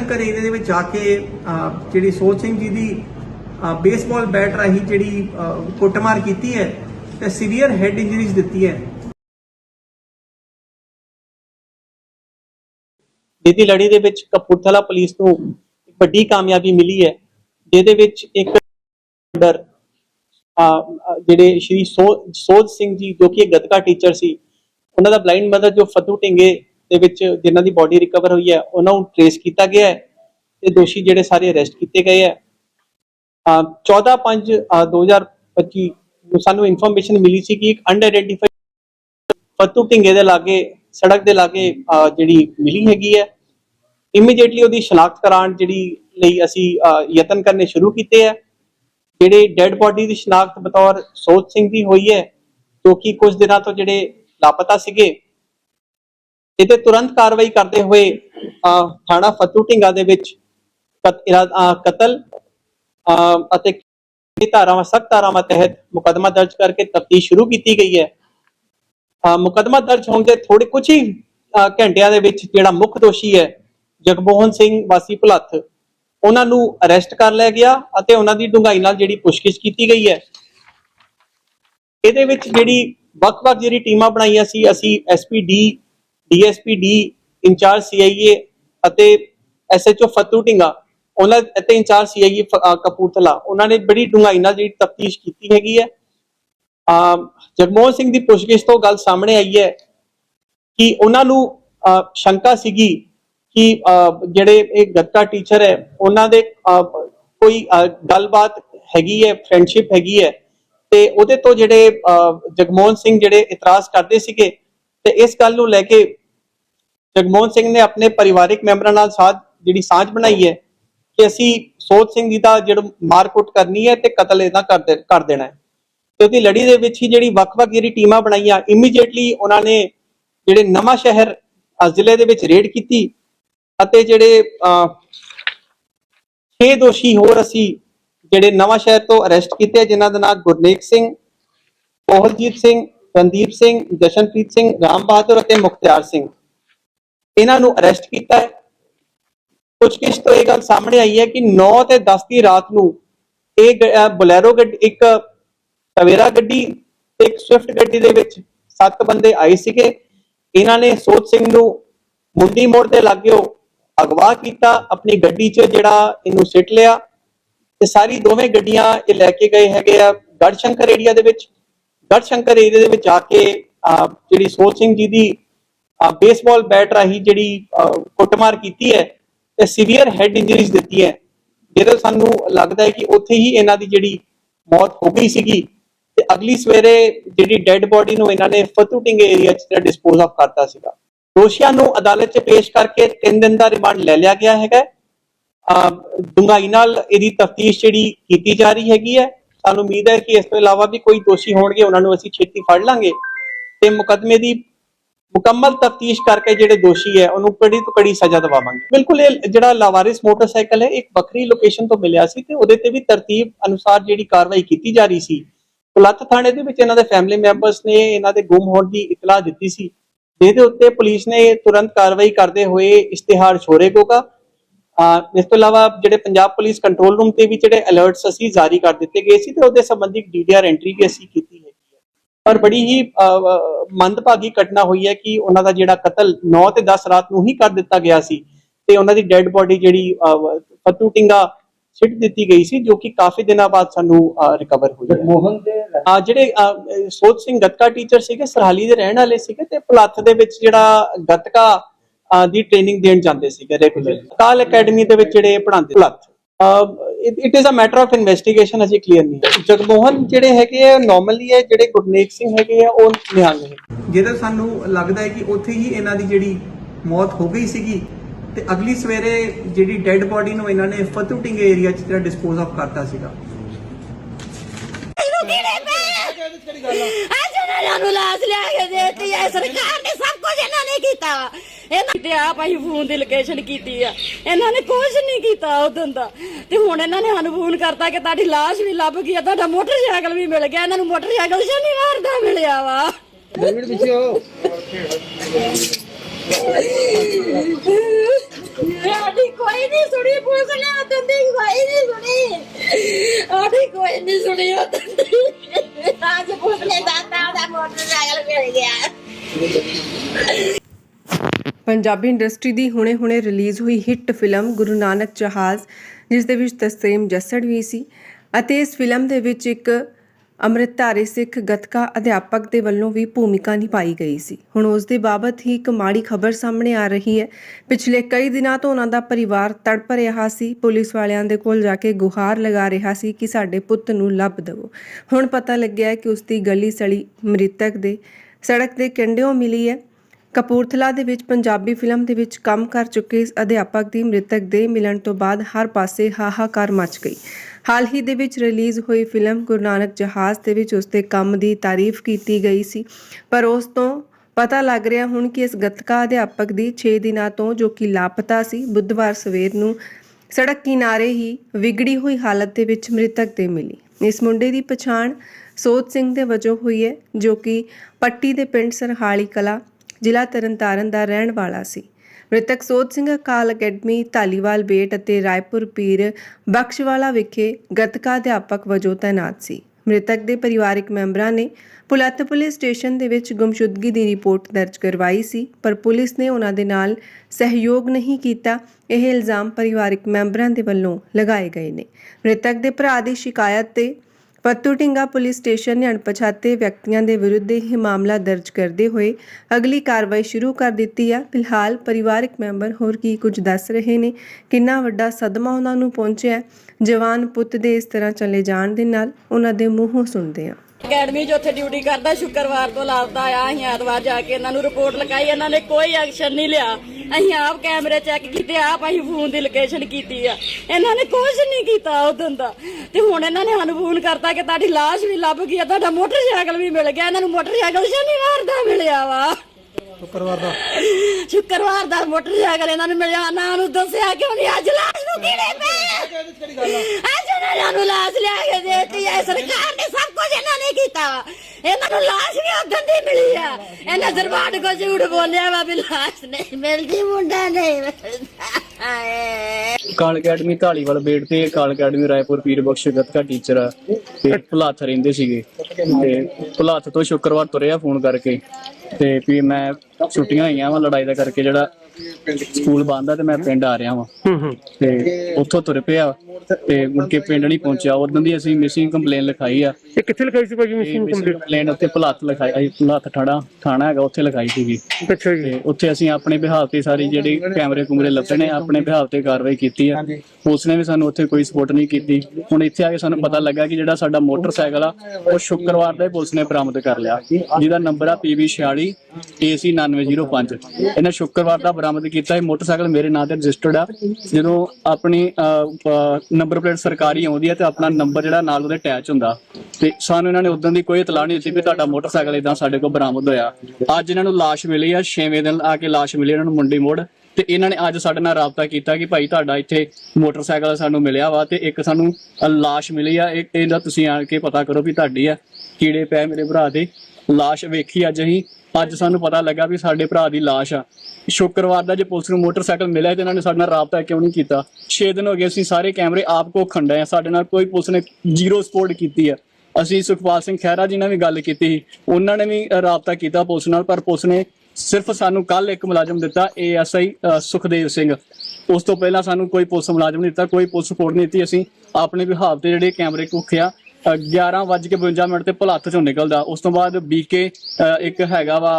Garhshankar area ਦੇ ਵਿੱਚ ਜਾ ਕੇ ਜਿਹੜੀ ਸੋਚ ਸਿੰਘ ਜੀ ਦੀ ਬੇਸਬਾਲ ਬੈਟ ਰਾਹੀਂ ਜਿਹੜੀ ਕੁੱਟਮਾਰ ਕੀਤੀ ਹੈ ਤੇ ਸੀਵੀਅਰ ਹੈਡ ਇੰਜਰੀਜ਼ ਦਿੱਤੀ ਹੈ। ਜਿਹਦੀ ਲੜੀ ਦੇ ਵਿੱਚ ਕਪੂਰਥਲਾ ਪੁਲਿਸ ਨੂੰ ਇੱਕ ਵੱਡੀ ਕਾਮਯਾਬੀ ਮਿਲੀ ਹੈ, ਜਿਹਦੇ ਵਿੱਚ ਇੱਕ ਡਰ ਜਿਹੜੇ ਸ਼੍ਰੀ ਸੋ- ਸੋਧ ਸਿੰਘ ਜੀ, ਜੋ ਕਿ ਗੱਤਕਾ ਟੀਚਰ ਸੀ, ਉਹਨਾਂ ਦਾ ਬਲਾਈਂਡ ਮਦਰ ਜੋ ਫਤੂ ਢਿੰਗੇ ਦੇ ਵਿੱਚ ਜਿਨ੍ਹਾਂ ਦੀ ਬਾਡੀ ਰਿਕਵਰ ਹੋਈ ਹੈ, ਉਹਨਾਂ ਨੂੰ ਟ੍ਰੇਸ ਕੀਤਾ ਗਿਆ ਹੈ ਤੇ ਦੋਸ਼ੀ ਜਿਹੜੇ ਸਾਰੇ ਅਰੈਸਟ ਕੀਤੇ ਗਏ ਹੈ। 14 5 2025 ਨੂੰ ਸਾਨੂੰ ਇਨਫੋਰਮੇਸ਼ਨ ਮਿਲੀ ਸੀ ਕਿ ਇੱਕ ਅਨਆਇਡੈਂਟੀਫਾਈਡ ਫਤੂ ਢਿੰਗੇ ਦੇ ਲਾਗੇ, ਸੜਕ ਦੇ ਲਾਗੇ ਜਿਹੜੀ ਮਿਲੀ ਹੈਗੀ ਹੈ। ਇਮੀਡੀਏਟਲੀ ਉਹਦੀ ਸ਼ਨਾਖਤ ਕਰਾਉਣ ਜਿਹੜੀ ਲਈ ਅਸੀਂ ਯਤਨ ਕਰਨੇ ਸ਼ੁਰੂ ਕੀਤੇ ਹੈ। ਜਿਹੜੇ ਡੈੱਡ ਬਾਡੀ ਦੀ ਸ਼ਨਾਖਤ ਬਤੌਰ ਸੋਚ ਸਿੰਘ ਦੀ ਹੋਈ ਹੈ, ਜੋ ਕਿ ਕੁਝ ਦਿਨਾਂ ਤੋਂ ਜਿਹੜੇ ਲਾਪਤਾ ਸੀਗੇ ਇਹਦੇ ਤੁਰੰਤ ਕਾਰਵਾਈ ਕਰਦੇ ਹੋਏ ਅਹ, ਥਾਣਾ ਫਤੂ ਢਿੰਗਾ ਦੇ ਵਿੱਚ ਕਤਲ ਅਤੇ ਧਾਰਾਵਾਂ ਸਖਤ ਧਾਰਾਵਾਂ ਤਹਿਤ ਮੁਕੱਦਮਾ ਦਰਜ ਕਰਕੇ ਤਫਤੀਸ਼ ਸ਼ੁਰੂ ਕੀਤੀ ਗਈ ਹੈ। ਅਹ ਦਰਜ ਹੋਣ ਦੇ ਥੋੜੇ ਕੁਝ ਹੀ ਘੰਟਿਆਂ ਦੇ ਵਿੱਚ ਜਿਹੜਾ ਮੁੱਖ ਦੋਸ਼ੀ ਹੈ ਜਗਮੋਹਨ ਸਿੰਘ ਵਾਸੀ ਭੁਲੱਥ ਉਹਨਾਂ ਨੂੰ ਅਰੈਸਟ ਕਰ ਲਿਆ ਗਿਆ ਅਤੇ ਉਹਨਾਂ ਦੀ ਡੂੰਘਾਈ ਨਾਲ ਜਿਹੜੀ ਪੁੱਛਗਿੱਛ ਕੀਤੀ ਗਈ ਹੈ। ਇਹਦੇ ਵਿੱਚ ਜਿਹੜੀ ਵੱਖ-ਵੱਖ ਜਿਹੜੀ ਟੀਮਾਂ ਬਣਾਈਆਂ ਸੀ ਅਸੀਂ SPD DSPD in charge CIA ਅਤੇ ਐਸਐਚਓ ਫਤੂ ਢਿੰਗਾ, ਉਹਨਾਂ ਅਤੇ ਇੰਚਾਰਜ ਸੀਆਈਏ ਕਪੂਰਥਲਾ, ਉਹਨਾਂ ਨੇ ਬੜੀ ਡੂੰਘਾਈ ਨਾਲ ਜਿਹੜੀ ਤਫਤੀਸ਼ ਕੀਤੀ ਹੈਗੀ ਹੈ। ਅਮ ਜਗਮੋਹਨ ਸਿੰਘ ਦੀ ਪੁੱਛਗਿੱਛ ਤੋਂ ਗੱਲ ਸਾਹਮਣੇ ਆਈ ਹੈ ਕਿ ਉਹਨਾਂ ਨੂੰ ਸ਼ੰਕਾ ਸੀਗੀ ਕਿ ਜਿਹੜੇ ਇਹ ਗੱਤਕਾ ਟੀਚਰ ਹੈ, ਉਹਨਾਂ ਦੇ ਕੋਈ ਗੱਲਬਾਤ ਹੈਗੀ ਹੈ, ਫਰੈਂਡਸ਼ਿਪ ਹੈਗੀ ਹੈ, ਤੇ ਉਹਦੇ ਤੋਂ ਜਿਹੜੇ ਜਗਮੋਹਨ ਸਿੰਘ ਜਿਹੜੇ ਇਤਰਾਜ਼ ਕਰਦੇ ਸੀਗੇ, ਤੇ ਇਸ ਗੱਲ ਨੂੰ ਲੈ ਕੇ ਜਗਮੋਹਨ ਸਿੰਘ ਨੇ ਆਪਣੇ ਪਰਿਵਾਰਕ ਮੈਂਬਰਾਂ ਨਾਲ ਸਾਥ ਜਿਹੜੀ ਸਾਂਝ ਬਣਾਈ ਹੈ ਕਿ ਅਸੀਂ ਸੋਚ ਸਿੰਘ ਜੀ ਦਾ ਜਿਹੜਾ ਮਾਰਕੁੱਟ ਕਰਨੀ ਹੈ ਤੇ ਕਤਲ ਇਹਦਾ ਕਰ ਕਰ ਦੇਣਾ ਹੈ। ਤੇ ਉਹਦੀ ਲੜੀ ਦੇ ਵਿੱਚ ਹੀ ਜਿਹੜੀ ਵੱਖ-ਵੱਖ ਜਿਹੜੀ ਟੀਮਾਂ ਬਣਾਈਆਂ ਇਮੀਡੀਏਟਲੀ ਉਹਨਾਂ ਨੇ ਜਿਹੜੇ ਨਵਾਂ ਸ਼ਹਿਰ ਜ਼ਿਲ੍ਹੇ ਦੇ ਵਿੱਚ ਰੇਡ ਕੀਤੀ ਅਤੇ ਜਿਹੜੇ ਅ, ਛੇ ਦੋਸ਼ੀ ਹੋਰ ਅਸੀਂ ਜਿਹੜੇ ਨਵਾਂ ਸ਼ਹਿਰ ਤੋਂ ਅਰੈਸਟ ਕੀਤੇ ਜਿਨ੍ਹਾਂ ਦਾ ਨਾਮ ਗੁਰਨੇਕ ਸਿੰਘ ਕੋਹਲਜੀਤ ਸਿੰਘ ਰਣਦੀਪ ਸਿੰਘ ਜਸ਼ਨਪ੍ਰੀਤ ਸਿੰਘ ਰਾਮ ਬਹਾਦਰ ਅਤੇ ਮੁਖਤਿਆਰ ਸਿੰਘ। ਇਹਨਾਂ ਨੂੰ ਅਰੈਸਟ ਕੀਤਾ ਹੈ। ਪੁੱਛਗਿੱਛ ਤੋਂ ਇਹ ਗੱਲ ਸਾਹਮਣੇ ਆਈ ਹੈ ਕਿ 9 ਤੇ 10 ਦੀ ਰਾਤ ਨੂੰ ਇਹ ਗ- ਗੱਡੀ ਇੱਕ ਟਵੇਰਾ ਗੱਡੀ ਤੇ ਇੱਕ ਸਵਿਫਟ ਗੱਡੀ ਦੇ ਵਿੱਚ ਸੱਤ ਬੰਦੇ ਆਏ ਸੀਗੇ। ਇਹਨਾਂ ਨੇ ਸੋਚ ਸਿੰਘ ਨੂੰ ਮੁੰਡੀ ਮੋੜ ਦੇ ਲਾਗਿਓ ਅਗਵਾ ਕੀਤਾ ਆਪਣੀ ਗੱਡੀ 'ਚ ਜਿਹੜਾ ਇਹਨੂੰ ਸਿੱਟ ਲਿਆ ਤੇ ਸਾਰੀ ਦੋਵੇਂ ਗੱਡੀਆਂ ਇਹ ਲੈ ਕੇ ਗਏ ਹੈਗੇ ਆ ਗੜਸ਼ੰਕਰ ਏਰੀਆ ਦੇ ਵਿੱਚ। ਗੜਸ਼ੰਕਰ ਏਰੀਆ ਦੇ ਵਿੱਚ ਆ ਕੇ ਅਹ, ਜਿਹੜੀ ਸੋਚ ਸਿੰਘ ਜੀ ਦੀ ਬੇਸਬਾਲ ਬੈਟ ਰਾਹੀਂ ਜਿਹੜੀ ਕੁੱਟਮਾਰ ਕੀਤੀ ਹੈ ਤੇ ਸੀਵੀਅਰ ਹੈਡ ਇੰਜਰੀਜ਼ ਦਿੱਤੀ ਹੈ। ਜਿਹਦੇ ਸਾਨੂੰ ਲੱਗਦਾ ਹੈ ਕਿ ਉੱਥੇ ਹੀ ਇਹਨਾਂ ਦੀ ਜਿਹੜੀ ਮੌਤ ਹੋ ਗਈ ਸੀਗੀ ਤੇ ਅਗਲੀ ਸਵੇਰੇ ਜਿਹੜੀ ਡੈੱਡ ਬੋਡੀ ਨੂੰ ਇਹਨਾਂ ਨੇ ਫਤੂਟਿੰਗ ਏਰੀਆ 'ਚ ਡਿਸਪੋਜ਼ ਆਫ ਕਰਤਾ ਸੀਗਾ। ਦੋਸ਼ੀਆਂ ਨੂੰ ਅਦਾਲਤ 'ਚ ਪੇਸ਼ ਕਰਕੇ 3 ਦਿਨ ਦਾ ਰਿਮਾਂਡ ਲੈ ਲਿਆ ਗਿਆ ਹੈਗਾ। ਅਹ ਡੂੰਘਾਈ ਨਾਲ ਇਹਦੀ ਤਫਤੀਸ਼ ਜਿਹੜੀ ਕੀਤੀ ਜਾ ਰਹੀ ਹੈਗੀ ਹੈ। ਸਾਨੂੰ ਉਮੀਦ ਹੈ ਕਿ ਇਸ ਤੋਂ ਇਲਾਵਾ ਵੀ ਕੋਈ ਦੋਸ਼ੀ ਹੋਣਗੇ, ਉਹਨਾਂ ਨੂੰ ਅਸੀਂ ਛੇਤੀ ਫੜ ਲਾਂਗੇ ਤੇ ਮੁਕੱਦਮੇ ਦੀ ਮੁਕੰਮਲ ਤਫਤੀਸ਼ ਕਰਕੇ ਜਿਹੜੇ ਦੋਸ਼ੀ ਹੈ, ਉਹਨੂੰ ਕੜੀ ਤੋਂ ਕੜੀ ਸਜ਼ਾ ਦਿਵਾਵਾਂਗੇ। ਬਿਲਕੁਲ, ਇਹ ਜਿਹੜਾ ਲਾਵਾਰਿਸ ਮੋਟਰਸਾਈਕਲ ਹੈ ਇੱਕ ਵੱਖਰੀ ਲੋਕੇਸ਼ਨ ਤੋਂ ਮਿਲਿਆ ਸੀ ਤੇ ਉਹਦੇ ਤੇ ਵੀ ਤਰਤੀਬ ਅਨੁਸਾਰ ਜਿਹੜੀ ਕਾਰਵਾਈ ਕੀਤੀ ਜਾ ਰਹੀ ਸੀ। ਪੁਲੱਤ ਥਾਣੇ ਦੇ ਵਿੱਚ ਇਹਨਾਂ ਦੇ ਫੈਮਿਲੀ ਮੈਂਬਰਸ ਨੇ ਇਹਨਾਂ ਦੇ ਗੁੰਮ ਹੋਣ ਦੀ ਇਤਲਾਹ ਦਿੱਤੀ ਸੀ। ਜਿਹਦੇ ਉੱਤੇ ਪੁਲਿਸ ਨੇ ਤੁਰੰਤ ਕਾਰਵਾਈ ਕਰਦੇ ਹੋਏ ਇਸ਼ਤਿਹਾਰ ਛੋਰੇ ਅਹ, ਇਸ ਤੋਂ ਇਲਾਵਾ ਜਿਹੜੇ ਪੰਜਾਬ ਪੁਲਿਸ ਕੰਟਰੋਲ ਰੂਮ ਤੇ ਵੀ ਜਿਹੜੇ ਅਲਰਟਸ ਅਸੀਂ ਜਾਰੀ ਕਰ ਦਿੱਤੇ ਗਏ ਸੀ ਤੇ ਉਹਦੇ ਸੰਬੰਧੀ ਡੀਡੀਆਰ ਐਂਟਰੀ ਵੀ ਅਸੀਂ ਕੀਤੀ ਪਰ ਬੜੀ ਹੀ ਮੰਦਭਾਗੀ ਘਟਨਾ ਹੋਈ ਹੈ ਕਿ ਉਹਨਾਂ ਦਾ ਜਿਹੜਾ ਕਤਲ 9 ਤੇ 10 ਰਾਤ ਨੂੰ ਹੀ ਕਰ ਦਿੱਤਾ ਗਿਆ ਸੀ ਤੇ ਉਹਨਾਂ ਦੀ ਡੈੱਡ ਬੋਡੀ ਜਿਹੜੀ ਫੱਤੂ ਟਿੰਗਾ ਸਿੱਟ ਦਿੱਤੀ ਗਈ ਸੀ ਜੋ ਕਿ ਕਾਫੀ ਦਿਨਾਂ ਬਾਅਦ ਸਾਨੂੰ ਰਿਕਵਰ ਹੋਈ ਹੈ। ਮੋਹਨ ਦੇ ਆ ਜਿਹੜੇ ਸੋਚ ਸਿੰਘ ਗੱਤਕਾ ਟੀਚਰ ਸੀਗੇ ਸਰਹਾਲੀ ਦੇ ਰਹਿਣ ਵਾਲੇ ਸੀਗੇ ਤੇ ਪਲੱਥ ਦੇ ਵਿੱਚ ਜਿਹੜਾ ਗੱਤਕਾ ਦੀ ਟ੍ਰੇਨਿੰਗ ਦੇਣ ਜਾਂਦੇ ਸੀਗੇ ਰੈਗੂਲਰ ਕਾਲ ਅਕੈਡਮੀ ਦੇ ਵਿੱਚ ਜਿਹੜੇ ਪੜ੍ਹਾਉਂਦੇ ਪਲੱਥ। It is a matter of investigation Ajay clear ਨਹੀਂ। ਜਗਮੋਹਨ ਜਿਹੜੇ ਹੈਗੇ ਆ ਨਾਰਮਲੀ ਹੈ ਜਿਹੜੇ ਗੁਰਨੇਕ ਸਿੰਘ ਹੈਗੇ ਆ ਉਹ ਨਿਹੰਗ ਹੈ ਜਿਹਦੇ ਸਾਨੂੰ ਲੱਗਦਾ ਹੈ ਕਿ ਉੱਥੇ ਹੀ ਇਹਨਾਂ ਦੀ ਜਿਹੜੀ ਮੌਤ ਹੋ ਗਈ ਸੀਗੀ ਤੇ ਅਗਲੀ ਸਵੇਰੇ ਜਿਹੜੀ ਡੈੱਡ ਬੋਡੀ ਨੂੰ ਇਹਨਾਂ ਨੇ ਫਤੂਟਿੰਗ ਏਰੀਆ 'ਚ ਜਿਹੜਾ ਡਿਸਪੋਜ਼ ਆਫ ਕਰਤਾ ਸੀਗਾ। ਅੱਜ ਉਹਨਾਂ ਨੂੰ ਲਾਸ਼ ਲਿਆ ਕੇ ਦੇਤੀ ਹੈ। ਸਰਕਾਰ ਨੇ ਸਭ ਕੁਝ ਇਹਨਾਂ ਨੇ ਕੀਤਾ। ਵਾ ਇਹਨਾਂ ਤੇ ਆਪ ਅਸੀਂ ਫੋਨ ਦੀ ਲੋਕੇਸ਼ਨ ਕੀਤੀ ਆ। ਇਹਨਾਂ ਨੇ ਕੁਝ ਨਹੀਂ ਕੀਤਾ ਉਦੋਂ ਦਾ। ਤੇ ਹੁਣ ਇਹਨਾਂ ਨੇ ਸਾਨੂੰ ਫੋਨ ਕਰਤਾ ਕਿ ਤੁਹਾਡੀ ਲਾਸ਼ ਵੀ ਲੱਭ ਗਈ ਆ ਤੁਹਾਡਾ ਮੋਟਰਸਾਈਕਲ ਵੀ ਮਿਲ ਗਿਆ। ਇਹਨਾਂ ਨੂੰ ਮੋਟਰਸਾਈਕਲ ਸ਼ਨੀਵਾਰ ਦਾ ਮਿਲਿਆ ਵਾ। ਡੇਵਿਡ ਪਿੱਛੇ ਹੋ ਸਾਡੀ ਕੋਈ ਨਹੀਂ ਸੁਣੀ ਪੁਲਿਸ ਨੇ ਉਦੋਂ ਦੀ ਕੋਈ ਨਹੀਂ ਸੁਣੀ। ਸਾਡੀ ਕੋਈ ਨਹੀਂ ਸੁਣੀ ਉਦੋਂ ਦੀ। ਅੱਜ ਪੁਲਿਸ ਨੇ ਦਾਤਾ ਉਹਦਾ ਮੋਟਰਸਾਈਕਲ ਮਿਲ ਗਿਆ। ਪੰਜਾਬੀ ਇੰਡਸਟਰੀ ਦੀ ਹੁਣੇ-ਹੁਣੇ ਰਿਲੀਜ਼ ਹੋਈ ਹਿੱਟ ਫਿਲਮ ਗੁਰੂ ਨਾਨਕ ਜਹਾਜ਼, ਜਿਸ ਦੇ ਵਿੱਚ ਤਸਤਰੀਮ ਜੱਸੜ ਵੀ ਸੀ ਅਤੇ ਇਸ ਫਿਲਮ ਦੇ ਵਿੱਚ ਇੱਕ ਅੰਮ੍ਰਿਤਧਾਰੀ ਸਿੱਖ ਗਤਕਾ ਅਧਿਆਪਕ ਦੇ ਵੱਲੋਂ ਵੀ ਭੂਮਿਕਾ ਨਿਭਾਈ ਗਈ ਸੀ। ਹੁਣ ਉਸ ਦੇ ਬਾਬਤ ਹੀ ਇੱਕ ਮਾੜੀ ਖਬਰ ਸਾਹਮਣੇ ਆ ਰਹੀ ਹੈ। ਪਿਛਲੇ ਕਈ ਦਿਨਾਂ ਤੋਂ ਉਹਨਾਂ ਦਾ ਪਰਿਵਾਰ ਤੜਪ ਰਿਹਾ ਸੀ। ਪੁਲਿਸ ਵਾਲਿਆਂ ਦੇ ਕੋਲ ਜਾ ਕੇ ਗੁਹਾਰ ਲਗਾ ਰਿਹਾ ਸੀ ਕਿ ਸਾਡੇ ਪੁੱਤ ਨੂੰ ਲੱਭ ਦਿਵੋ। ਹੁਣ ਪਤਾ ਲੱਗਿਆ ਕਿ ਉਸ ਦੀ ਗਲੀ ਸੜੀ ਮ੍ਰਿਤਕ ਦੇ ਸੜਕ ਦੇ ਕੰਢਿਓਂ ਮਿਲੀ ਹੈ। ਕਪੂਰਥਲਾ ਦੇ ਵਿੱਚ ਪੰਜਾਬੀ ਫਿਲਮ ਦੇ ਵਿੱਚ ਕੰਮ ਕਰ ਚੁੱਕੇ ਇਸ ਅਧਿਆਪਕ ਦੀ ਮ੍ਰਿਤਕ ਦੇ ਮਿਲਣ ਤੋਂ ਬਾਅਦ ਹਰ ਪਾਸੇ ਹਾਹਾਕਾਰ ਮਚ ਗਈ। ਹਾਲ ਹੀ ਦੇ ਵਿੱਚ ਰਿਲੀਜ਼ ਹੋਈ ਫਿਲਮ ਗੁਰੂ ਨਾਨਕ ਜਹਾਜ਼ ਦੇ ਵਿੱਚ ਉਸ ਦੇ ਕੰਮ ਦੀ ਤਾਰੀਫ ਕੀਤੀ ਗਈ ਸੀ। ਪਰ ਉਸ ਤੋਂ ਪਤਾ ਲੱਗ ਰਿਹਾ ਹੁਣ ਕਿ ਇਸ ਗੱਤਕਾ ਅਧਿਆਪਕ ਦੀ 6 ਦਿਨਾਂ ਤੋਂ ਜੋ ਕਿ ਲਾਪਤਾ ਸੀ, ਬੁੱਧਵਾਰ ਸਵੇਰ ਨੂੰ ਸੜਕ ਕਿਨਾਰੇ ਹੀ ਵਿਗੜੀ ਹੋਈ ਹਾਲਤ ਦੇ ਵਿੱਚ ਮ੍ਰਿਤਕ ਦੇ ਮਿਲੀ। ਇਸ ਮੁੰਡੇ ਦੀ ਪਛਾਣ ਸੋਧ ਸਿੰਘ ਦੇ ਵਜੋਂ ਹੋਈ ਹੈ, ਜੋ ਕਿ ਪੱਟੀ ਦੇ ਪਿੰਡ ਸਰਹਾਲੀ ਕਲਾ ਜ਼ਿਲ੍ਹਾ ਤਰਨਤਾਰਨ ਦਾ ਰਹਿਣ ਵਾਲਾ ਸੀ। ਮ੍ਰਿਤਕ ਸੋਧ ਸਿੰਘ ਅਕਾਲ ਅਕੈਡਮੀ, ਧਾਲੀਵਾਲ ਬੇਟ ਅਤੇ ਰਾਏਪੁਰ ਪੀਰ ਬਖਸ਼ਵਾਲਾ ਵਿਖੇ ਗਤਕਾ ਅਧਿਆਪਕ ਵਜੋਂ ਤਾਇਨਾਤ ਸੀ। ਮ੍ਰਿਤਕ ਦੇ ਪਰਿਵਾਰਕ ਮੈਂਬਰਾਂ ਨੇ ਪੁਲੱਤ ਪੁਲਿਸ ਸਟੇਸ਼ਨ ਦੇ ਵਿੱਚ ਗੁੰਮਸ਼ੁਦਗੀ ਦੀ ਰਿਪੋਰਟ ਦਰਜ ਕਰਵਾਈ ਸੀ, ਪਰ ਪੁਲਿਸ ਨੇ ਉਹਨਾਂ ਦੇ ਨਾਲ ਸਹਿਯੋਗ ਨਹੀਂ ਕੀਤਾ। ਇਹ ਇਲਜ਼ਾਮ ਪਰਿਵਾਰਕ ਮੈਂਬਰਾਂ ਦੇ ਵੱਲੋਂ ਲਗਾਏ ਗਏ ਨੇ। ਮ੍ਰਿਤਕ ਦੇ ਭਰਾ ਦੀ ਸ਼ਿਕਾਇਤ ਤੇ ਪੱਤੂ ਪੁਲਿਸ ਸਟੇਸ਼ਨ ਨੇ ਅਣਪਛਾਤੇ ਵਿਅਕਤੀਆਂ ਦੇ ਵਿਰੁੱਧ ਇਹ ਮਾਮਲਾ ਦਰਜ ਕਰਦੇ ਹੋਏ ਅਗਲੀ ਕਾਰਵਾਈ ਸ਼ੁਰੂ ਕਰ ਦਿੱਤੀ ਹੈ ਫਿਲਹਾਲ ਪਰਿਵਾਰਕ ਮੈਂਬਰ ਹੋਰ ਕੀ ਕੁਝ ਦੱਸ ਰਹੇ ਨੇ? ਕਿੰਨਾ ਵੱਡਾ ਸਦਮਾ ਉਹਨਾਂ ਨੂੰ ਪਹੁੰਚਿਆ ਜਵਾਨ ਪੁੱਤ ਦੇ ਇਸ ਤਰ੍ਹਾਂ ਚਲੇ ਜਾਣ ਦੇ ਨਾਲ ਉਹਨਾਂ ਦੇ ਮੂੰਹੋਂ ਸੁਣਦੇ ਆ। ਅਕੈਡਮੀ 'ਚ ਉੱਥੇ ਡਿਊਟੀ ਕਰਦਾ, ਸ਼ੁੱਕਰਵਾਰ ਤੋਂ ਲਾਪਤਾ ਆ ਅਸੀਂ ਐਤਵਾਰ ਜਾ ਕੇ ਇਹਨਾਂ ਨੂੰ ਰਿਪੋਰਟ ਲਗਾਈ। ਇਹਨਾਂ ਨੇ ਕੋਈ ਐਕਸ਼ਨ ਨਹੀਂ ਲਿਆ। ਅਸੀਂ ਆਪ ਕੈਮਰੇ ਚੈੱਕ ਕੀਤੇ ਆਪ ਅਸੀਂ ਫੋਨ ਦੀ ਲੋਕੇਸ਼ਨ ਕੀਤੀ ਆ। ਇਹਨਾਂ ਨੇ ਕੁਝ ਨਹੀਂ ਕੀਤਾ ਉਦੋਂ ਦਾ। ਤੇ ਹੁਣ ਇਹਨਾਂ ਨੇ ਸਾਨੂੰ ਫੋਨ ਕਰਤਾ ਕਿ ਤੁਹਾਡੀ ਲਾਸ਼ ਵੀ ਲੱਭ ਗਈ ਆ ਤੁਹਾਡਾ ਮੋਟਰਸਾਈਕਲ ਵੀ ਮਿਲ ਗਿਆ। ਇਹਨਾਂ ਨੂੰ ਮੋਟਰਸਾਈਕਲ ਸ਼ਨੀਵਾਰ ਦਾ ਮਿਲਿਆ ਵਾ। ਸ਼ੁੱਕਰਵਾਰ ਦਾ। ਸ਼ੁੱਕਰਵਾਰ ਦਾ ਮੋਟਰਸਾਈਕਲ ਇਹਨਾਂ ਨੂੰ ਮਿਲਿਆ। ਨਾ ਉਹਨੂੰ ਦੱਸਿਆ ਕਿਉਂ ਨਹੀਂ ਅੱਜ ਲਾਸ਼ ਨੂੰ ਕਿਹੜੇ ਪਏ ਅੱਜ ਉਹਨਾਂ ਨੂੰ ਲਾਸ਼ ਲਿਆ ਕੇ ਦੇਤੀ ਹੈ ਸਰਕਾਰ ਨੇ ਸਭ ਕੁਝ ਇਹਨਾਂ ਨੇ ਕੀਤਾ ਵਾ। ਇਹਨਾਂ ਨੂੰ ਲਾਸ਼ ਵੀ ਉਦੋਂ ਦੀ ਮਿਲੀ ਆ। ਇਹਨਾਂ ਜ਼ਰਬਾਨ ਕੋ ਝੂਠ ਬੋਲਿਆ ਵਾ ਵੀ ਲਾਸ਼ ਨਹੀਂ ਮਿਲਦੀ, ਮੁੰਡਾ ਨਹੀਂ ਮਿਲਦਾ। ਕਾਲ ਅਕੈਡਮੀ ਢਾਲੀਵਾਲ ਬੇੜ ਤੇ ਕਾਲ ਅਕੈਡਮੀ ਰਾਏਪੁਰ ਪੀਰ ਬਖਸ਼ ਗੱਤਕਾ ਟੀਚਰ ਆ ਤੇ ਭੁਲਾਥ ਰਹਿੰਦੇ ਸੀਗੇ। ਤੇ ਭੁਲਾਥ ਤੋਂ ਸ਼ੁੱਕਰਵਾਰ ਤੁਰਿਆ ਫੋਨ ਕਰਕੇ ਤੇ ਵੀ ਮੈਂ ਛੁੱਟੀਆਂ ਹੋਈਆਂ ਵਾ ਲੜਾਈ ਦਾ ਕਰਕੇ ਜਿਹੜਾ ਸਕੂਲ ਬੰਦ ਆ ਤੇ ਮੈਂ ਪਿੰਡ ਆ ਰਿਹਾ ਵਾਂ। ਤੇ ਉੱਥੋਂ ਤੁਰ ਪਿਆ ਤੇ ਮੁੜ ਕੇ ਪਿੰਡ ਨਹੀਂ ਪਹੁੰਚਿਆ। ਉਦੋਂ ਦੀ ਅਸੀਂ ਮਿਸਿੰਗ ਕੰਪਲੇਨ ਲਿਖਾਈ ਆ। ਇਹ ਕਿੱਥੇ ਲਿਖਾਈ ਸੀ ਭਾਜੀ ਮਿਸਿੰਗ ਕੰਪਲੇਨ ਉੱਥੇ ਭੁਲਾਥ ਲਿਖਾਈ ਅਸੀਂ ਭੁਲਾਥ ਥਾਣਾ ਥਾਣਾ ਹੈਗਾ ਉੱਥੇ ਲਿਖਾਈ ਸੀਗੀ। ਅੱਛਾ ਜੀ। ਤੇ ਉੱਥੇ ਅਸੀਂ ਆਪਣੇ ਬਿਹਾਵ ਤੇ ਸਾਰੀ ਜਿਹੜੀ ਕੈਮਰੇ ਕੁਮਰੇ ਲੱਭਣੇ ਆਪਣੇ ਬਿਹਾਵ ਤੇ ਕਾਰਵਾਈ ਕੀਤੀ ਆ। ਪੁਲਿਸ ਨੇ ਵੀ ਸਾਨੂੰ ਉੱਥੇ ਕੋਈ ਸਪੋਰਟ ਨਹੀਂ ਕੀਤੀ। ਹੁਣ ਇੱਥੇ ਆ ਕੇ ਸਾਨੂੰ ਪਤਾ ਲੱਗਾ ਕਿ ਜਿਹੜਾ ਸਾਡਾ ਮੋਟਰਸਾਈਕਲ ਆ ਉਹ ਸ਼ੁੱਕਰਵਾਰ ਦਾ ਹੀ ਪੁਲਿਸ ਨੇ ਬਰਾਮਦ ਕਰ ਲਿਆ। ਜਿਹਦਾ ਨੰਬਰ ਆ PB46 AC 9905 ਇਹਨਾਂ ਸ਼ੁੱਕਰਵਾਰ ਦਾ ਬਰਾਮਦ ਕੀਤਾ ਇਹ ਮੋਟਰਸਾਈਕਲ ਮੇਰੇ ਨਾਂ ਤੇ ਰਜਿਸਟਰਡ ਆ। ਜਦੋਂ ਆਪਣੀ ਨੰਬਰ ਪਲੇਟ ਸਰਕਾਰੀ ਆਉਂਦੀ ਹੈ ਤੇ ਆਪਣਾ ਨੰਬਰ ਜਿਹੜਾ ਨਾਲ ਉਹਦੇ ਅਟੈਚ ਹੁੰਦਾ। ਤੇ ਸਾਨੂੰ ਇਹਨਾਂ ਨੇ ਉਦੋਂ ਦੀ ਕੋਈ ਇਤਲਾਹ ਨਹੀਂ ਦਿੱਤੀ ਵੀ ਤੁਹਾਡਾ ਮੋਟਰਸਾਈਕਲ ਇਦਾਂ ਸਾਡੇ ਕੋਲ ਬਰਾਮਦ ਹੋਇਆ। ਅੱਜ ਇਹਨਾਂ ਨੂੰ ਲਾਸ਼ ਮਿਲੀ ਆ 6ਵੇਂ ਦਿਨ ਆ ਕੇ ਲਾਸ਼ ਮਿਲੀ ਇਹਨਾਂ ਨੂੰ ਮੁੰਡੀ ਮੋੜ। ਤੇ ਇਹਨਾਂ ਨੇ ਅੱਜ ਸਾਡੇ ਨਾਲ ਰਾਬਤਾ ਕੀਤਾ ਕਿ ਭਾਈ ਤੁਹਾਡਾ ਇੱਥੇ ਮੋਟਰਸਾਈਕਲ ਸਾਨੂੰ ਮਿਲਿਆ ਵਾ ਤੇ ਇੱਕ ਸਾਨੂੰ ਲਾਸ਼ ਮਿਲੀ ਆ। ਇਹਦਾ ਤੁਸੀਂ ਆਣ ਕੇ ਪਤਾ ਕਰੋ ਵੀ ਤੁਹਾਡੀ ਆ, ਕੀੜੇ ਪਏ ਮੇਰੇ ਭਰਾ ਦੇ। ਲਾਸ਼ ਵੇਖੀ ਅੱਜ ਅਸੀਂ। ਅੱਜ ਸਾਨੂੰ ਪਤਾ ਲੱਗਾ ਵੀ ਸਾਡੇ ਭਰਾ ਦੀ ਲਾਸ਼ ਆ। ਸ਼ੁੱਕਰਵਾਰ ਦਾ ਜੇ ਪੁਲਿਸ ਨੂੰ ਮੋਟਰਸਾਈਕਲ ਮਿਲਿਆ ਤੇ ਇਹਨਾਂ ਨੇ ਸਾਡੇ ਨਾਲ ਰਾਬਤਾ ਕਿਉਂ ਨਹੀਂ ਕੀਤਾ? 6 ਦਿਨ ਹੋ ਗਏ, ਅਸੀਂ ਸਾਰੇ ਕੈਮਰੇ ਆਪ ਕੋ ਖੰਡੇ ਆ। ਸਾਡੇ ਨਾਲ ਕੋਈ ਪੁਲਿਸ ਨੇ ਜ਼ੀਰੋ ਸਪੋਰਟ ਕੀਤੀ ਆ। ਅਸੀਂ ਸੁਖਪਾਲ ਸਿੰਘ ਖਹਿਰਾ ਜੀ ਨਾਲ ਵੀ ਗੱਲ ਕੀਤੀ ਸੀ। ਉਹਨਾਂ ਨੇ ਵੀ ਰਾਬਤਾ ਕੀਤਾ ਪੁਲਿਸ ਨਾਲ, ਪਰ ਪੁਲਿਸ ਨੇ ਸਿਰਫ ਸਾਨੂੰ ਕੱਲ ਇੱਕ ਮੁਲਾਜ਼ਮ ਦਿੱਤਾ, ਏਐਸਆਈ ਸੁਖਦੇਵ ਸਿੰਘ। ਉਸ ਤੋਂ ਪਹਿਲਾਂ ਸਾਨੂੰ ਕੋਈ ਪੁਲਿਸ ਮੁਲਾਜ਼ਮ ਨਹੀਂ ਦਿੱਤਾ, ਕੋਈ ਪੁਲਿਸ ਸਪੋਰਟ ਨਹੀਂ ਦਿੱਤੀ। ਅਸੀਂ ਆਪਣੇ ਵਿਭਾਗ ਤੇ ਜਿਹੜੇ ਕੈਮਰੇ ਕੁੱਖਿਆ 11:52 ਮਿੰਟ ਤੇ ਭੁਲੱਥ ਚੋਂ ਨਿਕਲਦਾ। ਉਸ ਤੋਂ ਬਾਅਦ ਬੀਕੇ ਇੱਕ ਹੈਗਾ ਵਾ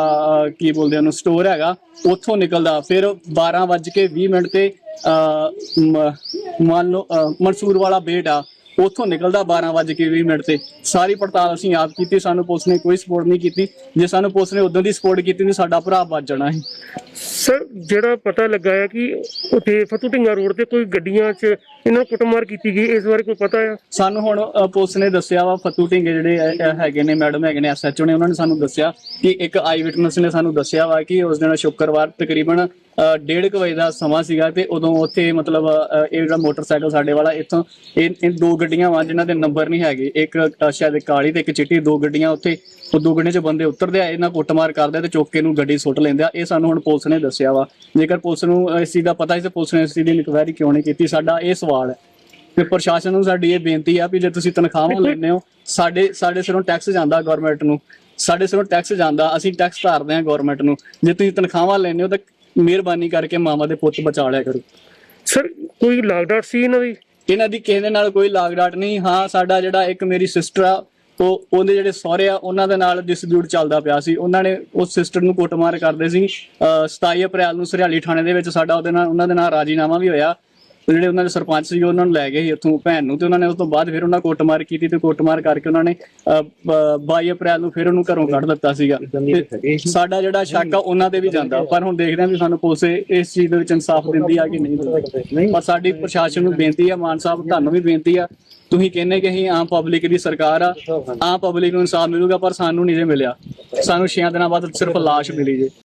ਕੀ ਬੋਲਦੇ ਉਹਨੂੰ ਸਟੋਰ ਹੈਗਾ ਉੱਥੋਂ ਨਿਕਲਦਾ। ਫਿਰ 12:20 ਮਿੰਟ ਤੇ ਅ, ਮ- ਮੰਨ ਲਓ ਅ, ਮਨਸੂਰ ਵਾਲਾ ਬੇਟ ਆ। ਉੱਥੋਂ ਨਿਕਲਦਾ 12:20 ਮਿੰਟ ਤੇ। ਸਾਰੀ ਪੜਤਾਲ ਅਸੀਂ ਆਪ ਕੀਤੀ ਸਾਨੂੰ ਪੁਲਿਸ ਨੇ ਕੋਈ ਸਪੋਰਟ ਨਹੀਂ ਕੀਤੀ। ਜੇ ਸਾਨੂੰ ਪੁਲਿਸ ਨੇ ਉਦੋਂ ਦੀ ਸਪੋਰਟ ਕੀਤੀ ਨਹੀਂ ਸਾਡਾ ਭਰਾ ਬਚ ਜਾਣਾ ਸੀ। ਸਰ ਜਿਹੜਾ ਪਤਾ ਲੱਗਾ ਹੈ ਕਿ ਉੱਥੇ ਫਤੂ ਢਿੰਗਾ ਰੋਡ ਤੇ ਕੋਈ ਗੱਡੀਆਂ 'ਚ ਇਹਨਾਂ ਕੁੱਟਮਾਰ ਕੀਤੀ ਗਈ ਇਸ ਬਾਰੇ ਕੋਈ ਪਤਾ ਆ? ਸਾਨੂੰ ਹੁਣ ਪੁਲਿਸ ਨੇ ਦੱਸਿਆ ਵਾ ਫਤੂ ਢਿੰਗੇ ਜਿਹੜੇ ਹੈਗੇ ਨੇ ਮੈਡਮ ਹੈਗੇ ਨੇ ਐਸਐਚਓ ਨੇ ਉਹਨਾਂ ਨੇ ਸਾਨੂੰ ਦੱਸਿਆ ਕਿ ਇੱਕ ਆਈ ਵਿਟਨੈਸ ਨੇ ਸਾਨੂੰ ਦੱਸਿਆ ਵਾ ਕਿ ਉਸ ਦਿਨ ਸ਼ੁੱਕਰਵਾਰ ਤਕਰੀਬਨ ਡੇਢ ਕੁ ਵਜੇ ਦਾ ਸਮਾਂ ਸੀਗਾ ਤੇ ਉਦੋਂ ਉੱਥੇ ਮਤਲਬ ਇਹ ਜਿਹੜਾ ਮੋਟਰਸਾਈਕਲ ਸਾਡੇ ਵਾਲਾ ਇੱਥੋਂ, ਇਹ ਇਹ ਦੋ ਗੱਡੀਆਂ ਵਾਂ ਜਿਨ੍ਹਾਂ ਦੇ ਨੰਬਰ ਨਹੀਂ ਹੈਗੇ। ਇੱਕ ਸ਼ਾਇਦ ਕਾਲੀ ਤੇ ਇੱਕ ਚਿੱਟੀ, ਦੋ ਗੱਡੀਆਂ ਉੱਥੇ, ਉਹ ਦੋ ਗੱਡੀਆਂ 'ਚ ਬੰਦੇ ਉਤਰਦੇ ਆ, ਇਹਨਾਂ ਕੁੱਟਮਾਰ ਕਰਦੇ ਆ ਤੇ ਚੁੱਕ ਕੇ ਨੂੰ ਗੱਡੀ ਸੁੱਟ ਲੈਂਦੇ ਆ। ਇਹ ਸਾਨੂੰ ਹੁਣ ਪੁਲਿਸ ਨੇ ਦੱਸਿਆ ਵਾ। ਜੇਕਰ ਪੁਲਿਸ ਨੂੰ ਇਸ ਚੀਜ਼ ਦਾ ਪਤਾ ਸੀ ਤੇ ਪੁਲਿਸ ਨੇ ਇਸ ਚੀਜ਼ ਦੀ ਇਨਕੁਆਇਰੀ ਕਿਉਂ ਨਹੀਂ ਕੀਤੀ, ਸਾਡਾ ਇਹ ਸਵਾਲ ਹੈ। ਤੇ ਪ੍ਰਸ਼ਾਸਨ ਨੂੰ ਸਾਡੀ ਇਹ ਬੇਨਤੀ ਆ ਵੀ ਜੇ ਤੁਸੀਂ ਤਨਖਾਹਾਂ ਲੈਂਦੇ ਹੋ, ਸਾਡੇ ਸਾਡੇ ਸਿਰੋਂ ਟੈਕਸ ਜਾਂਦਾ ਗਵਰਨਮੈਂਟ ਨੂੰ। ਸਾਡੇ ਸਿਰੋਂ ਟੈਕਸ ਜਾਂਦਾ, ਅਸੀਂ ਟੈਕਸ ਧਾਰਦੇ ਹਾਂ ਗਵਰਨਮੈਂਟ ਨੂੰ। ਜੇ ਤੁਸੀਂ ਤਨਖਾਹਾਂ ਲੈਂਦੇ ਹੋ ਤਾਂ ਮਿਹਰਬਾਨੀ ਕਰਕੇ ਮਾਵਾਂ ਦੇ ਪੁੱਤ ਬਚਾ ਲਿਆ ਕਰੋ। ਸਰ ਕੋਈ ਲਾਗਡਾਟ ਸੀ ਇਹਨਾਂ ਦੀ? ਇਹਨਾਂ ਦੀ ਕਿਸੇ ਦੇ ਨਾਲ ਕੋਈ ਲਾਗ ਡਾਟ ਨਹੀਂ। ਹਾਂ ਸਾਡਾ ਜਿਹੜਾ ਇੱਕ ਮੇਰੀ ਸਿਸਟਰ ਆ ਉਹ ਉਹਦੇ ਜਿਹੜੇ ਸਹੁਰੇ ਆ ਉਹਨਾਂ ਦੇ ਨਾਲ ਡਿਸਪਿਊਟ ਚੱਲਦਾ ਪਿਆ ਸੀ। ਉਹਨਾਂ ਨੇ ਉਸ ਸਿਸਟਰ ਨੂੰ ਕੁੱਟਮਾਰ ਕਰਦੇ ਸੀ। ਅਹ 27 ਅਪ੍ਰੈਲ ਨੂੰ ਸਰਿਆਲੀ ਥਾਣੇ ਦੇ ਵਿੱਚ ਸਾਡਾ ਉਹਦੇ ਨਾਲ ਉਹਨਾਂ ਦੇ ਨਾਲ ਰਾਜੀਨਾਮਾ ਵੀ ਹੋਇਆ। ਤੇ ਜਿਹੜੇ ਉਹਨਾਂ ਦੇ ਸਰਪੰਚ ਸੀ ਉਹਨਾਂ ਨੂੰ ਲੈ ਗਏ ਉੱਥੋਂ ਭੈਣ ਨੂੰ ਤੇ ਉਹਨਾਂ ਨੇ ਉਸ ਤੋਂ ਬਾਅਦ ਫਿਰ ਉਹਨਾਂ ਕੁੱਟਮਾਰ ਕੀਤੀ ਤੇ ਕੁੱਟਮਾਰ ਕਰਕੇ ਉਹਨਾਂ ਨੇ ਅਹ, ਬ- 22 ਅਪ੍ਰੈਲ ਨੂੰ ਫਿਰ ਉਹਨੂੰ ਘਰੋਂ ਕੱਢ ਦਿੱਤਾ ਸੀਗਾ। ਸਾਡਾ ਜਿਹੜਾ ਸ਼ੱਕ ਆ ਉਹਨਾਂ ਤੇ ਵੀ ਜਾਂਦਾ। ਪਰ ਹੁਣ ਦੇਖਦੇ ਹਾਂ ਵੀ ਸਾਨੂੰ ਪੁਲਿਸ ਇਸ ਚੀਜ਼ ਦੇ ਵਿੱਚ ਇਨਸਾਫ ਦਿੰਦੀ ਆ ਕਿ ਨਹੀਂ ਦਿੰਦੀ। ਪਰ ਸਾਡੀ ਪ੍ਰਸ਼ਾਸਨ ਨੂੰ ਬੇਨਤੀ ਆ ਮਾਨ ਸਾਹਿਬ ਤੁਹਾਨੂੰ ਵੀ ਬੇਨਤੀ ਆ। ਤੁਸੀਂ ਕਹਿੰਦੇ ਕਿ ਅਸੀਂ ਆਮ ਪਬਲਿਕ ਦੀ ਸਰਕਾਰ ਆ। ਆਮ ਪਬਲਿਕ ਨੂੰ ਇਨਸਾਫ ਮਿਲੂਗਾ ਪਰ ਸਾਨੂੰ ਨਹੀਂ ਜੇ ਮਿਲਿਆ। ਸਾਨੂੰ 6 ਦਿਨਾਂ ਬਾਅਦ ਸਿਰਫ ਲਾਸ਼ ਮਿਲੀ ਜੇ।